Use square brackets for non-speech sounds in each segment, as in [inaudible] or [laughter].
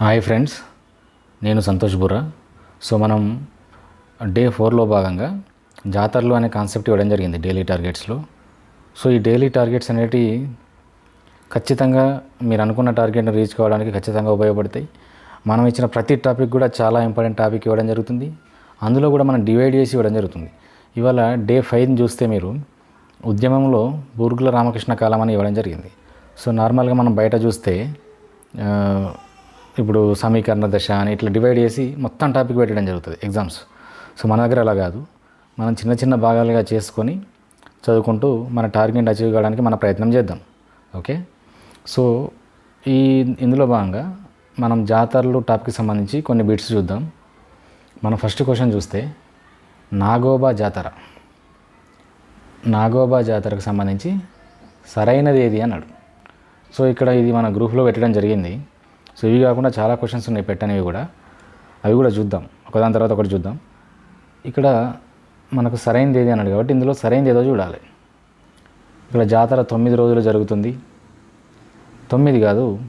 Hi friends నేను Santosh Burra. So మనం day ఫోర్లో భాగంగా జాతరలు అనే కాన్సెప్ట్ ఇవ్వడం జరిగింది డైలీ టార్గెట్స్లో. సో ఈ డైలీ టార్గెట్స్ అనేటివి ఖచ్చితంగా మీరు అనుకున్న టార్గెట్ని రీచ్ కావడానికి ఖచ్చితంగా ఉపయోగపడతాయి. మనం ఇచ్చిన ప్రతి టాపిక్ కూడా చాలా ఇంపార్టెంట్ టాపిక్ ఇవ్వడం జరుగుతుంది. అందులో కూడా మనం డివైడ్ చేసి ఇవ్వడం జరుగుతుంది. ఇవాళ డే ఫైవ్ని చూస్తే మీరు ఉద్యమంలో బూర్గుల రామకృష్ణ కాలం అని ఇవ్వడం జరిగింది. సో నార్మల్గా మనం బయట చూస్తే ఇప్పుడు సమీకరణ దశ అని ఇట్లా డివైడ్ చేసి మొత్తం టాపిక్ పెట్టడం జరుగుతుంది ఎగ్జామ్స్ సో మన దగ్గర అలా కాదు. మనం చిన్న చిన్న భాగాలుగా చేసుకొని చదువుకుంటూ మన టార్గెట్ అచీవ్ కావడానికి మన ప్రయత్నం చేద్దాం. ఓకే సో ఈ ఇందులో భాగంగా మనం జాతరలు టాపిక్కి సంబంధించి కొన్ని బిట్స్ చూద్దాం. మనం ఫస్ట్ క్వశ్చన్ చూస్తే నాగోబా జాతర. నాగోబా జాతరకు సంబంధించి సరైనది ఏది అన్నాడు. సో ఇక్కడ ఇది మన గ్రూప్లో పెట్టడం జరిగింది. సో ఇవి కాకుండా చాలా క్వశ్చన్స్ ఉన్నాయి పెట్టనివి కూడా. అవి కూడా చూద్దాం. ఒకదాని తర్వాత ఒకటి చూద్దాం. ఇక్కడ మనకు సరైనది ఏది అన్నాడు కాబట్టి ఇందులో సరైనది ఏదో చూడాలి. ఇక్కడ జాతర తొమ్మిది రోజులు జరుగుతుంది. తొమ్మిది కాదు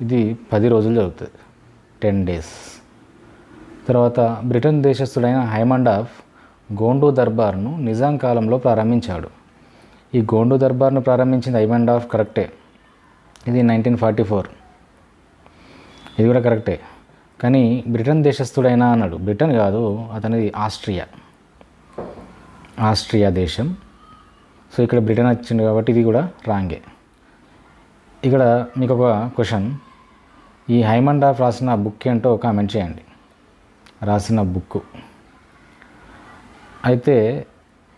ఇది పది రోజులు జరుగుతుంది. Ten days. తర్వాత బ్రిటన్ దేశస్థుడైన హైమండ్ ఆఫ్ గోండు దర్బార్ను నిజాం కాలంలో ప్రారంభించాడు. ఈ గోండు దర్బార్ను ప్రారంభించింది హైమండ్ ఆఫ్ కరెక్టే. ఇది నైన్టీన్ ఫార్టీ ఫోర్. ఇది కూడా కరెక్టే. కానీ బ్రిటన్ దేశస్థుడైనా అన్నాడు. బ్రిటన్ కాదు అతనిది ఆస్ట్రియా. ఆస్ట్రియా దేశం. సో ఇక్కడ బ్రిటన్ వచ్చింది కాబట్టి ఇది కూడా రాంగే. ఇక్కడ మీకు ఒక క్వశ్చన్. ఈ హైమండ్ రాసిన బుక్ ఏంటో కామెంట్ చేయండి. రాసిన బుక్ అయితే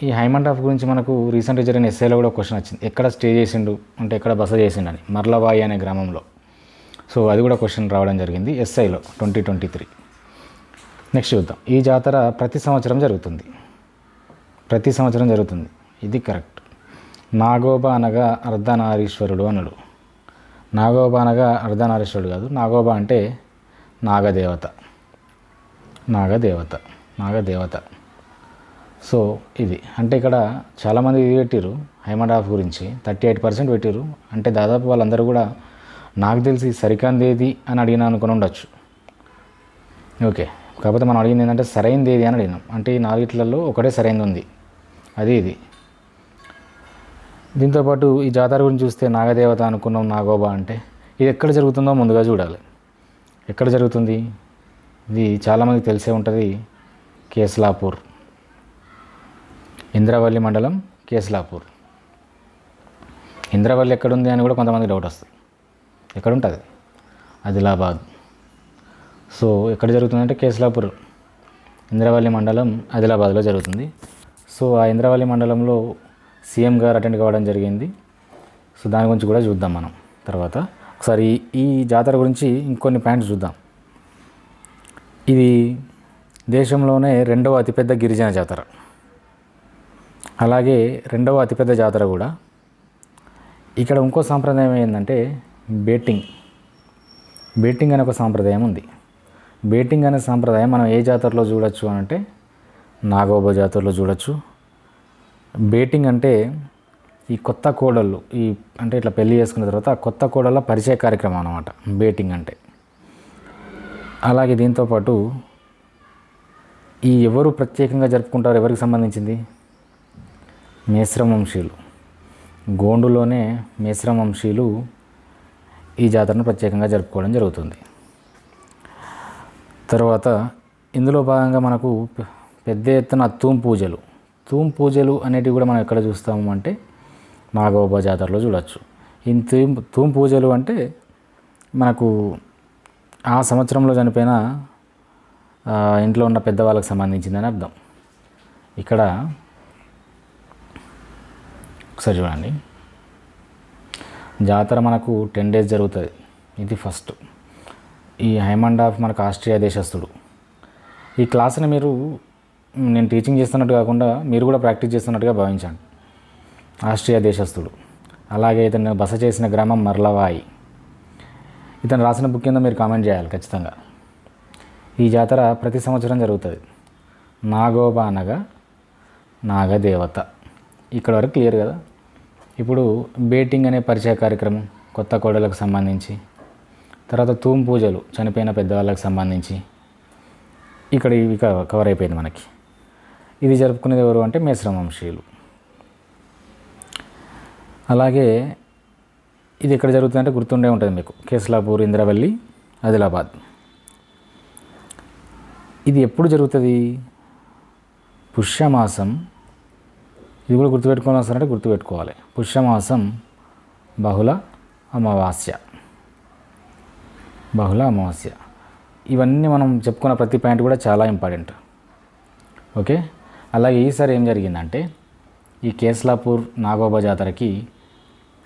ఈ హైమండ్ గురించి మనకు రీసెంట్గా జరిగిన ఎస్ఏలో కూడా క్వశ్చన్ వచ్చింది. ఎక్కడ స్టే చేసిండు? అంటే ఎక్కడ బస చేసిండని. మర్లవాయి అనే గ్రామంలో. సో అది కూడా క్వశ్చన్ రావడం జరిగింది ఎస్ఐలో ట్వంటీ ట్వంటీ త్రీ. నెక్స్ట్ చూద్దాం. ఈ జాతర ప్రతి సంవత్సరం జరుగుతుంది. ప్రతి సంవత్సరం జరుగుతుంది. ఇది కరెక్ట్. నాగోబా అనగా అర్ధనారీశ్వరుడు అనడు. నాగోబా అనగా అర్ధనారీశ్వరుడు కాదు. నాగోబా అంటే నాగదేవత. నాగదేవత. నాగదేవత. సో ఇది. అంటే ఇక్కడ చాలామంది ఇది పెట్టిరు హైమండ్ ఆఫ్ గురించి. థర్టీ ఎయిట్ పర్సెంట్ పెట్టిరు అంటే దాదాపు వాళ్ళందరూ కూడా నాకు తెలిసి సరికాంది ఏది అని అడిగినా అనుకుని ఉండొచ్చు. ఓకే. కాకపోతే మనం అడిగింది ఏంటంటే సరైనది ఏది అని అడిగినాం. అంటే ఈ నాలుగిట్లలో ఒకటే సరైనది ఉంది. అది ఇది. దీంతోపాటు ఈ జాతర గురించి చూస్తే నాగదేవత అనుకున్నాం నాగోబా అంటే ఇది ఎక్కడ జరుగుతుందో ముందుగా చూడాలి. ఎక్కడ జరుగుతుంది? ఇది చాలామందికి తెలిసే ఉంటుంది. కేస్లాపూర్. ఇంద్రవల్లి మండలం కేస్లాపూర్. ఇంద్రవల్లి ఎక్కడుంది అని కూడా కొంతమంది డౌట్ వస్తుంది. ఎక్కడ ఉంటుంది ఆదిలాబాద్. సో ఎక్కడ జరుగుతుందంటే కేసులాపూర్ ఇంద్రవల్లి మండలం ఆదిలాబాద్లో జరుగుతుంది. సో ఆ ఇంద్రవల్లి మండలంలో సీఎం గారు అటెండ్ కావడం జరిగింది. సో దాని గురించి కూడా చూద్దాం మనం తర్వాత. ఒకసారి ఈ జాతర గురించి ఇంకొన్ని పాయింట్స్ చూద్దాం. ఇది దేశంలోనే రెండవ అతిపెద్ద గిరిజన జాతర. అలాగే రెండవ అతిపెద్ద జాతర కూడా. ఇక్కడ ఇంకో సాంప్రదాయం ఏంటంటే బేటింగ్. బేటింగ్ అనే ఒక సాంప్రదాయం ఉంది. బేటింగ్ అనే సాంప్రదాయం మనం ఏ జాతరలో చూడొచ్చు అని అంటే నాగోబ జాతరలో చూడొచ్చు. బేటింగ్ అంటే ఈ కొత్త కోడళ్ళు ఈ అంటే ఇట్లా పెళ్ళి చేసుకున్న తర్వాత కొత్త కోడళ్ళ పరిచయ కార్యక్రమం అనమాట బేటింగ్ అంటే. అలాగే దీంతోపాటు ఈ ఎవరు ప్రత్యేకంగా జరుపుకుంటారు ఎవరికి సంబంధించింది? మేశ్రం గోండులోనే మేశ్రం వంశీయులు ఈ జాతరను ప్రత్యేకంగా జరుపుకోవడం జరుగుతుంది. తర్వాత ఇందులో భాగంగా మనకు పెద్ద ఎత్తున తూం పూజలు. తూమ్ పూజలు అనేటివి కూడా మనం ఎక్కడ చూస్తాము అంటే నాగోబా జాతరలో చూడవచ్చు ఈ తూమ్ తూం పూజలు అంటే మనకు ఆ సంవత్సరంలో చనిపోయిన ఇంట్లో ఉన్న పెద్దవాళ్ళకి సంబంధించిందని అర్థం. ఇక్కడ ఒకసారి చూడండి. జాతర మనకు టెన్ డేస్ జరుగుతుంది. ఇది ఫస్ట్. ఈ హైమండ్ ఆఫ్ మనకు ఆస్ట్రియా దేశస్థుడు. ఈ క్లాస్ని మీరు నేను టీచింగ్ చేస్తున్నట్టు కాకుండా మీరు కూడా ప్రాక్టీస్ చేస్తున్నట్టుగా భావించండి. ఆస్ట్రియా దేశస్థుడు. అలాగే ఇతను బస చేసిన గ్రామం మర్లవాయి. ఇతను రాసిన బుక్ కింద మీరు కామెంట్ చేయాలి ఖచ్చితంగా. ఈ జాతర ప్రతి సంవత్సరం జరుగుతుంది. నాగోబా అనగా నాగదేవత. ఇక్కడ వరకు క్లియర్ కదా? ఇప్పుడు బేటింగ్ అనే పరిచయ కార్యక్రమం కొత్త కోడలకు సంబంధించి తర్వాత తూము పూజలు చనిపోయిన పెద్దవాళ్ళకి సంబంధించి. ఇక్కడ ఇవి క- కవర్ అయిపోయింది మనకి. ఇది జరుపుకునేది ఎవరు అంటే మేశ్రమ వంశీయులు. అలాగే ఇది ఎక్కడ జరుగుతుందంటే గుర్తుండే ఉంటుంది మీకు. కేసులాపూర్ ఇంద్రవల్లి ఆదిలాబాద్. ఇది ఎప్పుడు జరుగుతుంది? పుష్యమాసం ఇది కూడా గుర్తుపెట్టుకోవాల్సిన అవసరం అంటే గుర్తుపెట్టుకోవాలి. పుష్యమాసం బహుళ అమావాస్య. బహుళ అమావాస్య. ఇవన్నీ మనం చెప్పుకున్న ప్రతి పాయింట్ కూడా చాలా ఇంపార్టెంట్. ఓకే? అలాగే ఈసారి ఏం జరిగిందంటే ఈ కేస్లాపూర్ నాగోబా జాతరకి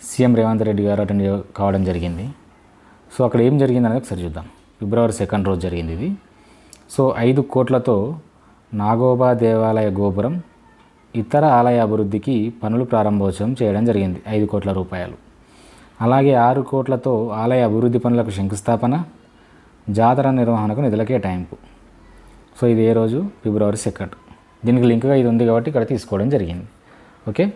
సీఎం రేవంత్ రెడ్డి గారు అటెండ్ కావడం జరిగింది. సో అక్కడ ఏం జరిగింది అనేది ఒకసారి చూద్దాం. ఫిబ్రవరి సెకండ్ రోజు జరిగింది ఇది. సో ఐదు కోట్లతో నాగోబా దేవాలయ గోపురం ఇతర ఆలయ అభివృద్ధికి పనులు ప్రారంభోత్సవం చేయడం జరిగింది. ఐదు కోట్ల రూపాయలు. అలాగే ఆరు కోట్లతో ఆలయ అభివృద్ధి పనులకు శంకుస్థాపన జాతర నిర్వహణకు నిధుల కేటాయింపు సో ఇది ఏ రోజు? February second. దీనికి లింక్గా ఇది ఉంది కాబట్టి ఇక్కడ తీసుకోవడం జరిగింది. ఓకే?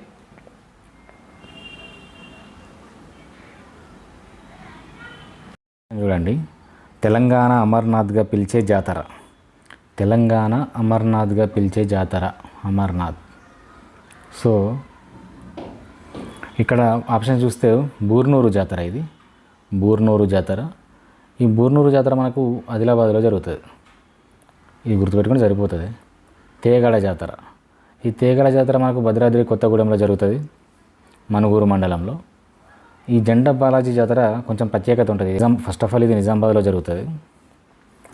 చూడండి. తెలంగాణ అమర్నాథ్గా పిలిచే జాతర. తెలంగాణ అమర్నాథ్గా పిలిచే జాతర. అమర్నాథ్. సో ఇక్కడ ఆప్షన్ చూస్తే బూర్నూరు జాతర ఇది. బూర్నూరు జాతర. ఈ బూర్నూరు జాతర మనకు ఆదిలాబాద్లో జరుగుతుంది. ఇది గుర్తుపెట్టుకుని సరిపోతుంది. తేగడ జాతర. ఈ తేగడ జాతర మనకు భద్రాద్రి కొత్తగూడెంలో జరుగుతుంది. మనుగూరు మండలంలో. ఈ జెండా బాలాజీ జాతర కొంచెం ప్రత్యేకత ఉంటుంది. నిజాం ఫస్ట్ ఆఫ్ ఆల్ ఇది నిజామాబాద్లో జరుగుతుంది.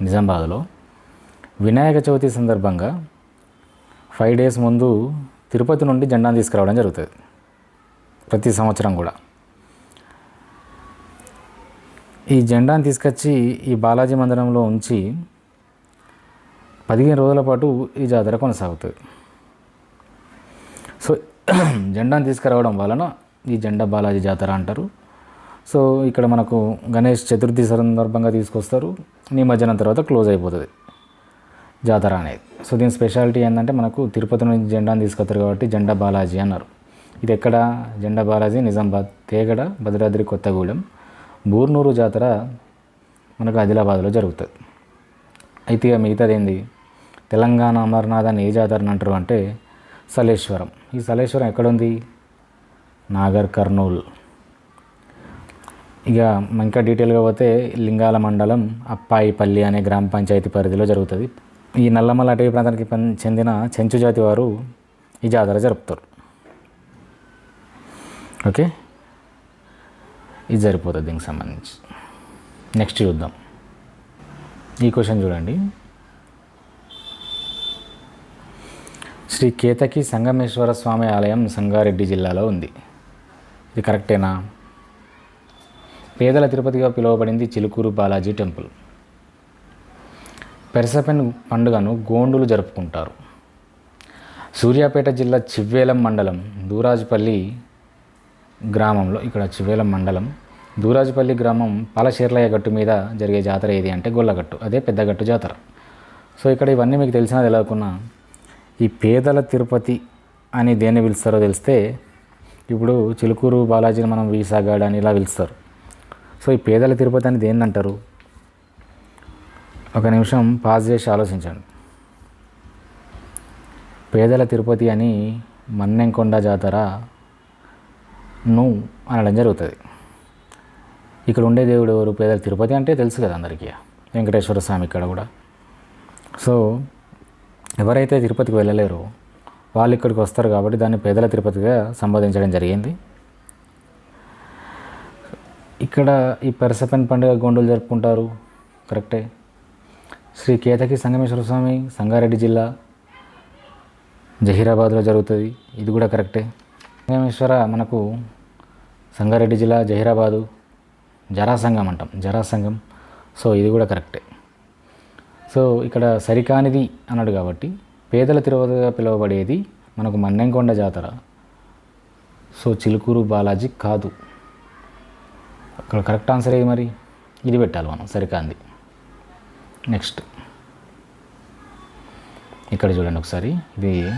నిజామాబాద్లో. వినాయక చవితి సందర్భంగా ఫైవ్ డేస్ ముందు తిరుపతి నుండి జెండాను తీసుకురావడం జరుగుతుంది. ప్రతి సంవత్సరం కూడా. ఈ జెండాను తీసుకొచ్చి ఈ బాలాజీ మందిరంలో ఉంచి పదిహేను రోజుల పాటు ఈ జాతర కొనసాగుతుంది. సో [clears throat] జెండాను తీసుకురావడం వలన ఈ జెండా బాలాజీ జాతర అంటారు. సో ఇక్కడ మనకు గణేష్ చతుర్థి సందర్భంగా తీసుకొస్తారు. నిమజ్జనం తర్వాత క్లోజ్ అయిపోతుంది. జాతర అనేది. సో దీని స్పెషాలిటీ ఏంటంటే మనకు తిరుపతి నుంచి జెండాను తీసుకొస్తారు కాబట్టి జెండా బాలాజీ అన్నారు. ఇది ఎక్కడ? జెండా బాలాజీ నిజామాబాద్ తేగడ భద్రాద్రి కొత్తగూడెం బూర్నూరు జాతర మనకు ఆదిలాబాద్లో జరుగుతుంది. అయితే ఇక మిగతాది ఏంది తెలంగాణ అమర్నాథ్ అని ఏ జాతరని అంటారు అంటే సలేశ్వరం. ఈ సలేశ్వరం ఎక్కడుంది? నాగర్ కర్నూల్. ఇక ఇంకా డీటెయిల్గా పోతే లింగాల మండలం అప్పాయిపల్లి అనే గ్రామ పంచాయతీ పరిధిలో జరుగుతుంది. ఈ నల్లమల్ల అటవీ ప్రాంతానికి చెందిన చెంచు జాతి వారు ఈ జాతర జరుపుతారు. ఓకే? ఇది సరిపోతుంది దీనికి సంబంధించి. నెక్స్ట్ చూద్దాం. ఈ క్వశ్చన్ చూడండి. శ్రీ కేతకి సంగమేశ్వర స్వామి ఆలయం సంగారెడ్డి జిల్లాలో ఉంది. ఇది కరెక్టేనా? పేదల తిరుపతిగా పిలువబడింది చిలుకూరు బాలాజీ టెంపుల్. పెరసపెన్ పండుగను గోండులు జరుపుకుంటారు. సూర్యాపేట జిల్లా చివ్వేలం మండలం దూరాజుపల్లి గ్రామంలో ఇక్కడ చివ్వేలం మండలం దూరాజుపల్లి గ్రామం పాలశీర్లయ్య గట్టు మీద జరిగే జాతర ఏది అంటే గొల్లగట్టు అదే పెద్దగట్టు జాతర. సో ఇక్కడ ఇవన్నీ మీకు తెలిసినా తెలియకున్నా ఈ పేదల తిరుపతి అని దేన్ని పిలుస్తారో తెలిస్తే ఇప్పుడు చిలుకూరు బాలాజీని మనం వీసాగాడ్ అని ఇలా పిలుస్తారు. సో ఈ పేదల తిరుపతి అని దేన్ని అంటారు? ఒక నిమిషం పాజ్ చేసి ఆలోచించండి. పేదల తిరుపతి అని మన్నెంకొండ జాతర ను అనడం జరుగుతుంది. ఇక్కడ ఉండే దేవుడు ఎవరు? పేదల తిరుపతి అంటే తెలుసు కదా అందరికీ. వెంకటేశ్వర స్వామి ఇక్కడ కూడా. సో ఎవరైతే తిరుపతికి వెళ్ళలేరో వాళ్ళు ఇక్కడికి వస్తారు కాబట్టి దాన్ని పేదల తిరుపతిగా సంబోధించడం జరిగింది. ఇక్కడ ఈ పెరసపెన్ పండుగ గొండులు జరుపుకుంటారు. కరెక్టే? శ్రీ కేతకి సంగమేశ్వర స్వామి సంగారెడ్డి జిల్లా జహీరాబాద్లో జరుగుతుంది. ఇది కూడా కరెక్టే. సంగమేశ్వర మనకు సంగారెడ్డి జిల్లా జహీరాబాదు జరాసంగం అంటాం. జరాసంగం. సో ఇది కూడా కరెక్టే. సో ఇక్కడ సరికానిది అన్నాడు కాబట్టి పేదల తిరువతగా పిలువబడేది మనకు మన్నెంకొండ జాతర. సో చిలుకూరు బాలాజీ కాదు. అక్కడ కరెక్ట్ ఆన్సర్ ఏది మరి? ఇది పెట్టాలి మనం సరికాంది నెక్స్ట్. ఇక్కడ చూడండి ఒకసారి. ఇది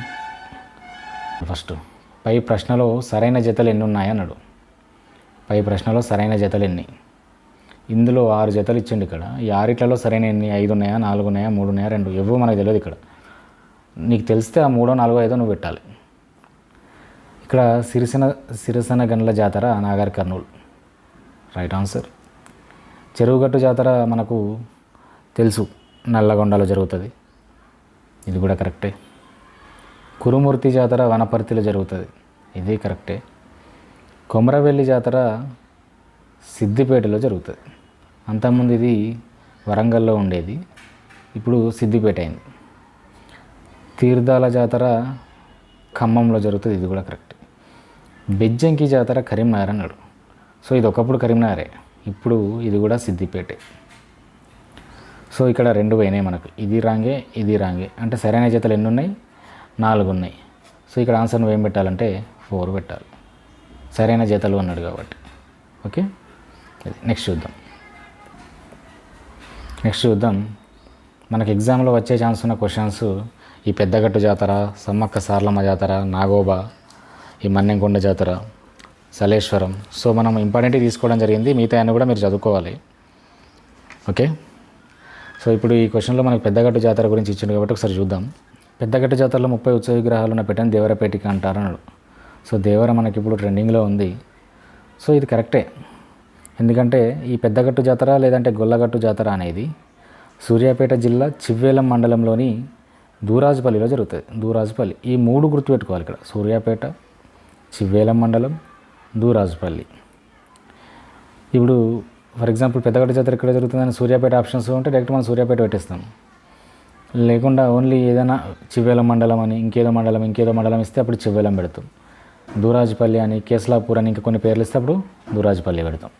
ఫస్ట్. పై ప్రశ్నలో సరైన జతలు ఎన్ని ఉన్నాయి అన్నాడు. పై ప్రశ్నలో సరైన జతలు ఎన్ని? ఇందులో ఆరు జతలు ఇచ్చిండు ఇక్కడ. ఈ ఆరిట్లలో సరైన ఎన్ని? ఐదు ఉన్నాయా? నాలుగు ఉన్నాయా? మూడు ఉన్నాయా? రెండు. ఎవో మనకు తెలియదు ఇక్కడ. నీకు తెలిస్తే ఆ మూడో నాలుగో ఐదో నువ్వు పెట్టాలి. ఇక్కడ సిరిసెన సిరిసన గనుల జాతర నాగారి కర్నూలు రైట్ ఆన్సర్. చెరువుగట్టు జాతర మనకు తెలుసు నల్లగొండలో జరుగుతుంది. ఇది కూడా కరెక్టే. కురుమూర్తి జాతర వనపర్తిలో జరుగుతుంది. ఇది కరెక్టే. కొమరవెల్లి జాతర సిద్దిపేటలో జరుగుతుంది. అంతకుముందు ఇది వరంగల్లో ఉండేది. ఇప్పుడు సిద్దిపేట అయింది. తీర్థాల జాతర ఖమ్మంలో జరుగుతుంది. ఇది కూడా కరెక్ట్. బెజ్జంకి జాతర కరీంనగర్ అన్నాడు. సో ఇది ఒకప్పుడు కరీంనగరే. ఇప్పుడు ఇది కూడా సిద్దిపేటే. సో ఇక్కడ రెండు పోయినాయి మనకు. ఇది రాంగే ఇది రాంగే. అంటే సరైన జతలు ఎన్ని ఉన్నాయి నాలుగు ఉన్నాయి సో ఇక్కడ ఆన్సర్ను ఏం పెట్టాలంటే ఫోర్ పెట్టాలి. సరైన జతలు అన్నాడు కాబట్టి. ఓకే? నెక్స్ట్ చూద్దాం. నెక్స్ట్ చూద్దాం. మనకి ఎగ్జామ్లో వచ్చే ఛాన్స్ ఉన్న క్వశ్చన్స్ ఈ పెద్దగట్టు జాతర సమ్మక్క సార్లమ్మ జాతర నాగోబా ఈ మన్నెంకొండ జాతర సలేశ్వరం. సో మనం ఇంపార్టెంట్ తీసుకోవడం జరిగింది. మిగతా అన్ని కూడా మీరు చదువుకోవాలి. ఓకే? సో ఇప్పుడు ఈ క్వశ్చన్లో మనకు పెద్దగట్టు జాతర గురించి ఇచ్చింది కాబట్టి ఒకసారి చూద్దాం. పెద్దగట్టు జాతరలో ముప్పై ఉత్సవ విగ్రహాలు ఉన్న పెట్టని దేవరపేటిక అంటారు అన్నాడు. సో దేవర మనకి ఇప్పుడు ట్రెండింగ్లో ఉంది. సో ఇది కరెక్టే. ఎందుకంటే ఈ పెద్దగట్టు జాతర లేదంటే గొల్లగట్టు జాతర అనేది సూర్యాపేట జిల్లా చివ్వేలం మండలంలోని దూరాజుపల్లిలో జరుగుతుంది. దూరాజుపల్లి. ఈ మూడు గుర్తుపెట్టుకోవాలి ఇక్కడ. సూర్యాపేట చివ్వేలం మండలం దూరాజుపల్లి. ఇప్పుడు ఫర్ ఎగ్జాంపుల్ పెద్దగడ్డ జాతర ఎక్కడ జరుగుతుందని సూర్యాపేట ఆప్షన్స్ ఉంటే డైరెక్ట్ మనం సూర్యాపేట పెట్టేస్తాం. లేకుండా ఓన్లీ ఏదైనా చివ్వేల మండలం అని ఇంకేదో మండలం ఇంకేదో మండలం ఇస్తే అప్పుడు చివ్వేలం పెడతాం. దూరాజుపల్లి అని కేసలాపూర్ అని ఇంకా కొన్ని పేర్లు ఇస్తే అప్పుడు దూరాజుపల్లి పెడతాం.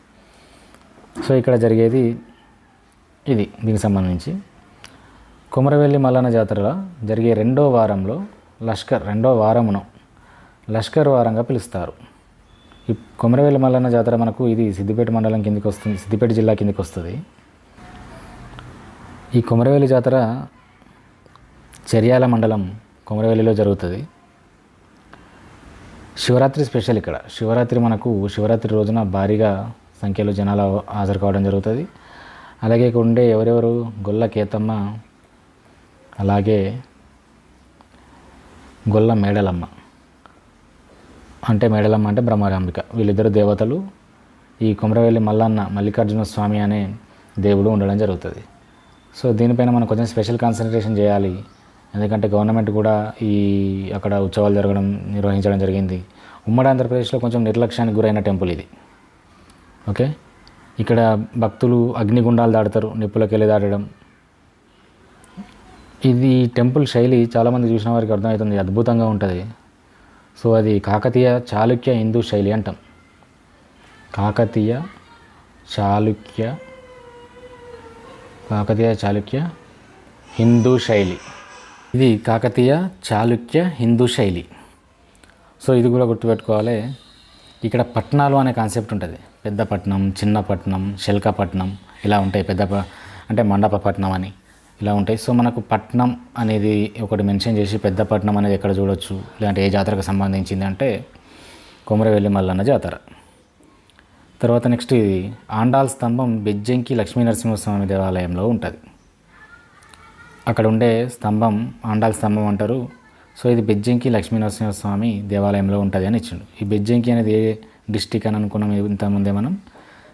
సో ఇక్కడ జరిగేది ఇది దీనికి సంబంధించి. కుమరవెల్లి మల్లన్న జాతరలో జరిగే రెండో వారంలో లష్కర్ రెండో వారమును లష్కర్ వారంగా పిలుస్తారు. ఈ కొమరవేలి మల్లన్న జాతర మనకు ఇది సిద్దిపేట మండలం కిందకి వస్తుంది సిద్దిపేట జిల్లా కిందకి వస్తుంది. ఈ కొమరవెల్లి జాతర చర్యాల మండలం కొమరవేలిలో జరుగుతుంది. శివరాత్రి స్పెషల్ ఇక్కడ. శివరాత్రి మనకు శివరాత్రి రోజున భారీగా సంఖ్యలో జనాలు హాజరు కావడం జరుగుతుంది. అలాగే ఇక్కడ ఉండే ఎవరెవరు? గొల్ల కేతమ్మ అలాగే గొల్ల మేడలమ్మ. అంటే మేడలమ్మ అంటే బ్రహ్మరాంబిక వీళ్ళిద్దరు దేవతలు ఈ కుమరవెల్లి మల్లన్న మల్లికార్జున స్వామి అనే దేవుడు ఉండడం జరుగుతుంది. సో దీనిపైన మనం కొంచెం స్పెషల్ కాన్సన్ట్రేషన్ చేయాలి. ఎందుకంటే గవర్నమెంట్ కూడా ఈ అక్కడ ఉత్సవాలు జరగడం నిర్వహించడం జరిగింది. ఉమ్మడి ఆంధ్రప్రదేశ్లో కొంచెం నిర్లక్ష్యానికి గురైన టెంపుల్ ఇది. ఓకే? ఇక్కడ భక్తులు అగ్నిగుండాలు దాడతారు నిప్పులకు వెళ్ళి దాటడం. ఇది టెంపుల్ శైలి చాలామంది చూసిన వారికి అర్థమవుతుంది అద్భుతంగా ఉంటుంది. సో అది కాకతీయ చాళుక్య హిందూ శైలి అంటాం. కాకతీయ చాళుక్య కాకతీయ చాళుక్య హిందూ శైలి. ఇది కాకతీయ చాళుక్య హిందూ శైలి. సో ఇది కూడా గుర్తుపెట్టుకోవాలి. ఇక్కడ పట్టణాలు అనే కాన్సెప్ట్ ఉంటుంది. పెద్ద చిన్నపట్నం చిన్న శల్కపట్నం ఇలా ఉంటాయి. పెద్ద అంటే మండపపట్నం అని. ఇలా ఉంటాయి. సో మనకు పట్నం అనేది ఒకటి మెన్షన్ చేసి పెద్ద పట్నం అనేది ఎక్కడ చూడొచ్చు? లేదంటే ఏ జాతరకు సంబంధించింది అంటే కొమరవెల్లి మల్లన్న జాతర. తర్వాత నెక్స్ట్ ఇది ఆండాల్ స్తంభం బెజ్జంకి లక్ష్మీ నరసింహస్వామి దేవాలయంలో ఉంటుంది. అక్కడ ఉండే స్తంభం ఆండాల్ స్తంభం అంటారు. సో ఇది బెజ్జంకి లక్ష్మీ నరసింహస్వామి దేవాలయంలో ఉంటుంది అని ఇచ్చిండు. ఈ బెజ్జంకి అనేది ఏ డిస్టిక్ అని అనుకున్నాం ఇంతకుముందే మనం?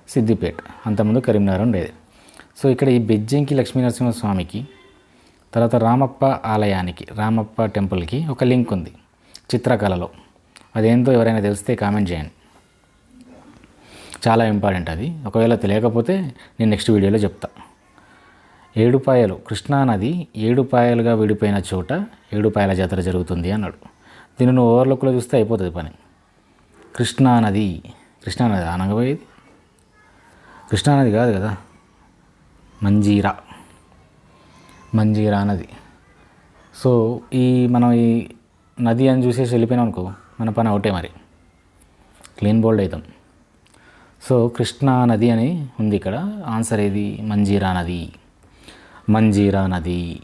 సిద్దిపేట. అంతకుముందు కరీంనగర్ ఉండేది. సో ఇక్కడ ఈ బెజ్జంకి లక్ష్మీనరసింహస్వామికి తర్వాత రామప్ప ఆలయానికి రామప్ప టెంపుల్కి ఒక లింక్ ఉంది చిత్రకళలో. అదేందో ఎవరైనా తెలిస్తే కామెంట్ చేయండి. చాలా ఇంపార్టెంట్ అది. ఒకవేళ తెలియకపోతే నేను నెక్స్ట్ వీడియోలో చెప్తా. ఏడుపాయలు కృష్ణానది ఏడుపాయలుగా విడిపోయిన చోట ఏడుపాయల జాతర జరుగుతుంది అన్నాడు. దీన్ని నువ్వు ఓవర్లుక్లో చూస్తే అయిపోతుంది పని. కృష్ణానది కృష్ణానది అనగబోయేది కృష్ణానది కాదు కదా? మంజీరా. మంజీరా నది. సో ఈ మనం ఈ నది అని చూసేసి వెళ్ళిపోయినాం అనుకో మన పని అవుటే మరి. క్లీన్ బోల్డ్ అవుతాం. సో కృష్ణా నది అని ఉంది ఇక్కడ. ఆన్సర్ ఏది? మంజీరా నది. మంజీరా నది.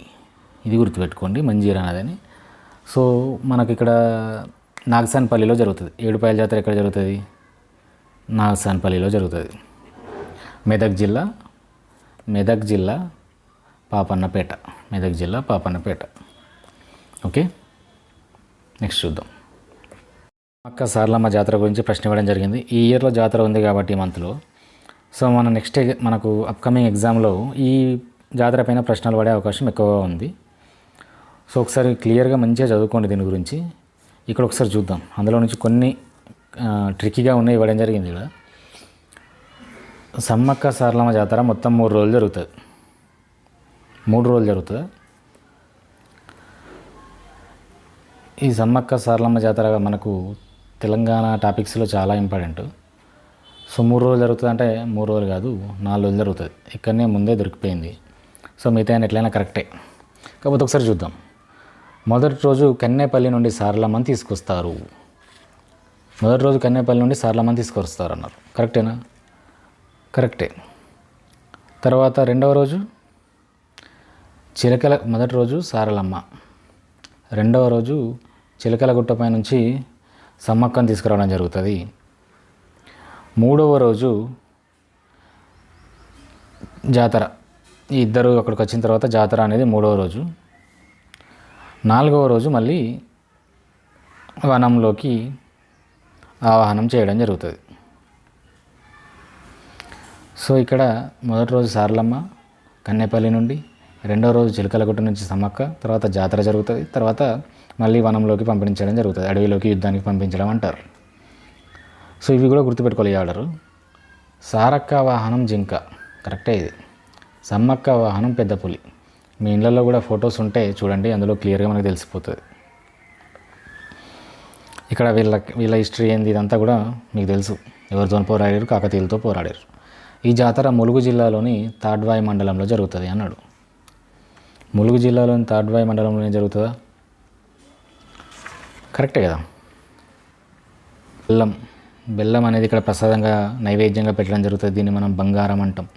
ఇది గుర్తుపెట్టుకోండి మంజీరా నది అని. సో మనకి ఇక్కడ నాగసాన్పల్లిలో జరుగుతుంది. ఏడుపాయల జాతర ఎక్కడ జరుగుతుంది? నాగసాన్పల్లిలో జరుగుతుంది. మెదక్ జిల్లా మెదక్ జిల్లా పాపన్నపేట. మెదక్ జిల్లా పాపన్నపేట. ఓకే? నెక్స్ట్ చూద్దాం. అక్క సార్లమ్మ జాతర గురించి ప్రశ్న ఇవ్వడం జరిగింది. ఈ ఇయర్లో జాతర ఉంది కాబట్టి ఈ మంత్లో సో మన నెక్స్ట్ మనకు అప్కమింగ్ ఎగ్జామ్లో ఈ జాతర పైన ప్రశ్నలు పడే అవకాశం ఎక్కువగా ఉంది. సో ఒకసారి క్లియర్గా మంచిగా చదువుకోండి దీని గురించి. ఇక్కడ ఒకసారి చూద్దాం. అందులో నుంచి కొన్ని ట్రిక్కీగా ఉన్నాయి ఇవ్వడం జరిగింది ఇక్కడ సమ్మక్క సారలమ్మ జాతర మొత్తం మూడు రోజులు జరుగుతుంది. మూడు రోజులు జరుగుతుంది. ఈ సమ్మక్క సారలమ్మ జాతర మనకు తెలంగాణ టాపిక్స్లో చాలా ఇంపార్టెంట్. సో మూడు రోజులు జరుగుతుంది అంటే మూడు రోజులు కాదు నాలుగు రోజులు జరుగుతుంది. ఇక్కడనే ముందే దొరికిపోయింది. సో మిగతా ఎట్లయినా కరెక్టే. కాకపోతే ఒకసారి చూద్దాం. మొదటి రోజు కన్నేపల్లి నుండి సారలమ్మని తీసుకొస్తారు. మొదటి రోజు కన్నేపల్లి నుండి సారలమ్మని తీసుకొస్తారు అన్నారు. కరెక్టేనా? కరెక్టే. తర్వాత రెండవ రోజు చిలకల మొదటి రోజు సారలమ్మ. రెండవ రోజు చిలకల గుట్టపై నుంచి సమ్మక్కను తీసుకురావడం జరుగుతుంది. మూడవ రోజు జాతర. ఈ ఇద్దరు అక్కడికి వచ్చిన తర్వాత జాతర అనేది మూడవ రోజు. నాలుగవ రోజు మళ్ళీ వనంలోకి ఆవాహనం చేయడం జరుగుతుంది. సో ఇక్కడ మొదటి రోజు సారలమ్మ కన్నెపల్లి నుండి రెండో రోజు చిలకలగుట్ట నుంచి సమ్మక్క తర్వాత జాతర జరుగుతుంది తర్వాత మళ్ళీ వనంలోకి పంపించడం జరుగుతుంది అడవిలోకి యుద్ధానికి పంపించడం అంటారు. సో ఇవి కూడా గుర్తుపెట్టుకోవాలి ఈ ఆర్డరు. సారక్క వాహనం జింక కరెక్టే ఇది. సమ్మక్క వాహనం పెద్ద పులి. మీ ఇళ్ళల్లో కూడా ఫొటోస్ ఉంటే చూడండి అందులో క్లియర్గా మనకు తెలిసిపోతుంది. ఇక్కడ వీళ్ళ వీళ్ళ హిస్టరీ ఏంది ఇదంతా కూడా మీకు తెలుసు. ఎవరితో పోరాడారు కాకతీయులతో పోరాడారు. ఈ జాతర ములుగు జిల్లాలోని తాడ్వాయి మండలంలో జరుగుతుంది అన్నాడు. ములుగు జిల్లాలోని తాడ్వాయి మండలంలోనే జరుగుతుందా? కరెక్టే కదా. బెల్లం బెల్లం అనేది ఇక్కడ ప్రసాదంగా నైవేద్యంగా పెట్టడం జరుగుతుంది. దీన్ని మనం బంగారం అంటాం.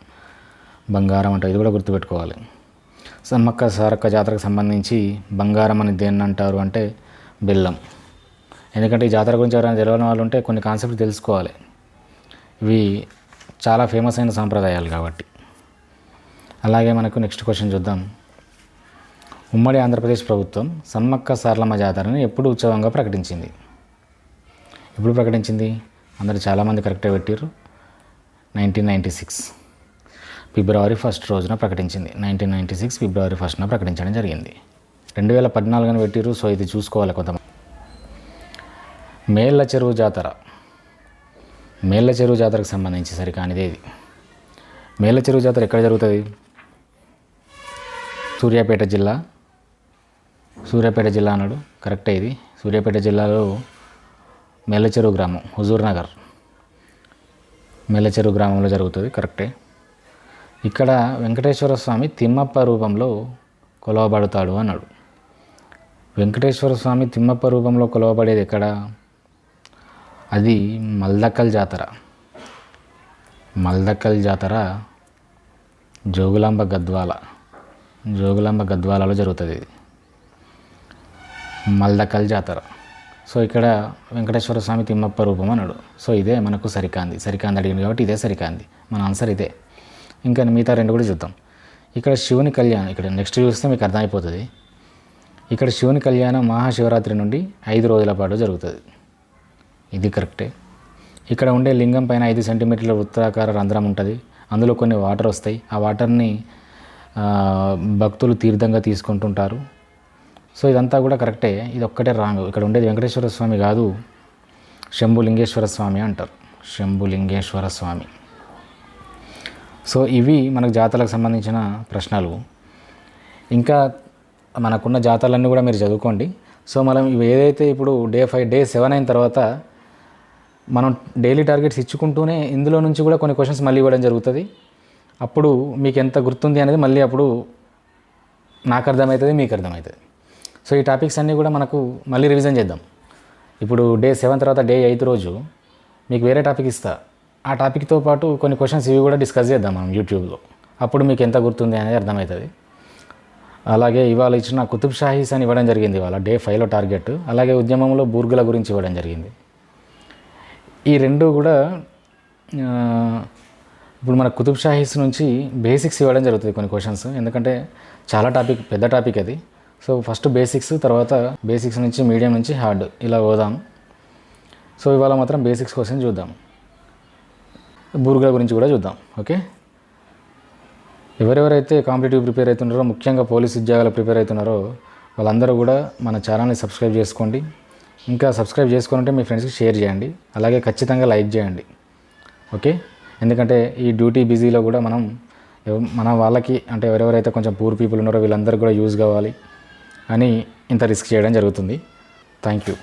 బంగారం అంటాం. ఇది కూడా గుర్తుపెట్టుకోవాలి. సమ్మక్క సారక్క జాతరకు సంబంధించి బంగారం అని దేన్ని అంటారు అంటే బెల్లం. ఎందుకంటే ఈ జాతర గురించి ఎవరైనా తెలియని వాళ్ళు ఉంటే కొన్ని కాన్సెప్ట్ తెలుసుకోవాలి. ఇవి చాలా ఫేమస్ అయిన సాంప్రదాయాలు కాబట్టి. అలాగే మనకు నెక్స్ట్ క్వశ్చన్ చూద్దాం. ఉమ్మడి ఆంధ్రప్రదేశ్ ప్రభుత్వం సమ్మక్క సారలమ్మ జాతరని ఎప్పుడు ఉత్సవంగా ప్రకటించింది? ఎప్పుడు ప్రకటించింది? అందరు చాలామంది కరెక్ట్గా పెట్టారు nineteen ninety six February first రోజున ప్రకటించింది. నైన్టీన్ నైంటీ సిక్స్ ఫిబ్రవరి ఫస్ట్న ప్రకటించడం జరిగింది. రెండు వేల పద్నాలుగున పెట్టిరు సో ఇది చూసుకోవాలి కొంతమంది. మేళ్ళ చెరువు జాతర. మేళ్ళ చెరువు జాతరకు సంబంధించి సరికానిదే ఇది. మేళ్ళ చెరువు జాతర ఎక్కడ జరుగుతుంది? సూర్యాపేట జిల్లా. సూర్యాపేట జిల్లా అన్నాడు. కరెక్టే ఇది. సూర్యాపేట జిల్లాలో మేళ్ళచెరువు గ్రామం హుజూర్ నగర్. మేళ్ళచెరువు గ్రామంలో జరుగుతుంది. కరెక్టే ఇక్కడ వెంకటేశ్వర స్వామి తిమ్మప్ప రూపంలో కొలవబడతాడు అన్నాడు. వెంకటేశ్వర స్వామి తిమ్మప్ప రూపంలో కొలవబడేది ఎక్కడ? అది మల్దక్కల్ జాతర. మల్దక్కల్ జాతర జోగులాంబ గద్వాల. జోగులాంబ గద్వాలలో జరుగుతుంది ఇది. మల్దక్కల్ జాతర. సో ఇక్కడ వెంకటేశ్వర స్వామి తిమ్మప్ప రూపం అన్నాడు. సో ఇదే మనకు సరికాంది. సరికాంది అడిగింది కాబట్టి ఇదే సరికాంది. మన ఆన్సర్ ఇదే. ఇంకా మిగతా రెండు కూడా చూద్దాం. ఇక్కడ శివుని కళ్యాణం ఇక్కడ నెక్స్ట్ చూస్తే మీకు అర్థమైపోతుంది. ఇక్కడ శివుని కళ్యాణం మహాశివరాత్రి నుండి ఐదు రోజుల పాటు జరుగుతుంది. ఇది కరెక్టే. ఇక్కడ ఉండే లింగం పైన ఐదు సెంటీమీటర్ల వృత్తాకార రంధ్రం ఉంటుంది. అందులో కొన్ని వాటర్ వస్తాయి. ఆ వాటర్ని భక్తులు తీర్థంగా తీసుకుంటుంటారు. సో ఇదంతా కూడా కరెక్టే. ఇది ఒక్కటే రాంగ్. ఇక్కడ ఉండేది వెంకటేశ్వర స్వామి కాదు శంభులింగేశ్వర స్వామి అంటారు. శంభులింగేశ్వర స్వామి. సో ఇవి మనకు జాతరలకు సంబంధించిన ప్రశ్నలు. ఇంకా మనకున్న జాతరలన్నీ కూడా మీరు చదువుకోండి. సో మనం ఇవి ఏదైతే ఇప్పుడు డే ఫైవ్ డే సెవెన్ అయిన తర్వాత మనం డైలీ టార్గెట్స్ ఇచ్చుకుంటూనే ఇందులో నుంచి కూడా కొన్ని క్వశ్చన్స్ మళ్ళీ ఇవ్వడం జరుగుతుంది. అప్పుడు మీకు ఎంత గుర్తుంది అనేది మళ్ళీ అప్పుడు నాకు అర్థమవుతుంది మీకు అర్థమవుతుంది. సో ఈ టాపిక్స్ అన్నీ కూడా మనకు మళ్ళీ రివిజన్ చేద్దాం. ఇప్పుడు డే సెవెన్ తర్వాత డే ఎయిత్ రోజు మీకు వేరే టాపిక్ ఇస్తా. ఆ టాపిక్తో పాటు కొన్ని క్వశ్చన్స్ ఇవి కూడా డిస్కస్ చేద్దాం మనం యూట్యూబ్లో అప్పుడు మీకు ఎంత గుర్తుంది అనేది అర్థమవుతుంది. అలాగే ఇవాళ ఇచ్చిన కుతుబ్ షాహీస్ అని ఇవ్వడం జరిగింది ఇవాళ డే ఫైవ్లో టార్గెట్ అలాగే ఉద్యమంలో బూర్గుల గురించి ఇవ్వడం జరిగింది. ఈ రెండు కూడా ఇప్పుడు మన కుతుబ్ షాహీస్ నుంచి బేసిక్స్ ఇవ్వడం జరుగుతుంది కొన్ని క్వశ్చన్స్. ఎందుకంటే చాలా టాపిక్ పెద్ద టాపిక్ అది. సో ఫస్ట్ బేసిక్స్ తర్వాత బేసిక్స్ నుంచి మీడియం నుంచి హార్డ్. ఇలా పోదాం. సో ఇవాళ మాత్రం బేసిక్స్ క్వశ్చన్ చూద్దాం. బూర్గుల గురించి కూడా చూద్దాం. ఓకే? ఎవరెవరైతే కాంపిటేటివ్ ప్రిపేర్ అవుతున్నారో ముఖ్యంగా పోలీస్ ఉద్యోగాలు ప్రిపేర్ అవుతున్నారో వాళ్ళందరూ కూడా మన ఛానల్ని సబ్స్క్రైబ్ చేసుకోండి. ఇంకా సబ్స్క్రైబ్ చేసుకుంటే మీ ఫ్రెండ్స్కి షేర్ చేయండి. అలాగే ఖచ్చితంగా లైక్ చేయండి. ఓకే? ఎందుకంటే ఈ డ్యూటీ బిజీలో కూడా మనం మన వాళ్ళకి అంటే ఎవరెవరైతే కొంచెం పూర్ పీపుల్ ఉన్నారో వీళ్ళందరికీ కూడా యూజ్ కావాలి అని ఇంత రిస్క్ చేయడం జరుగుతుంది. Thank you.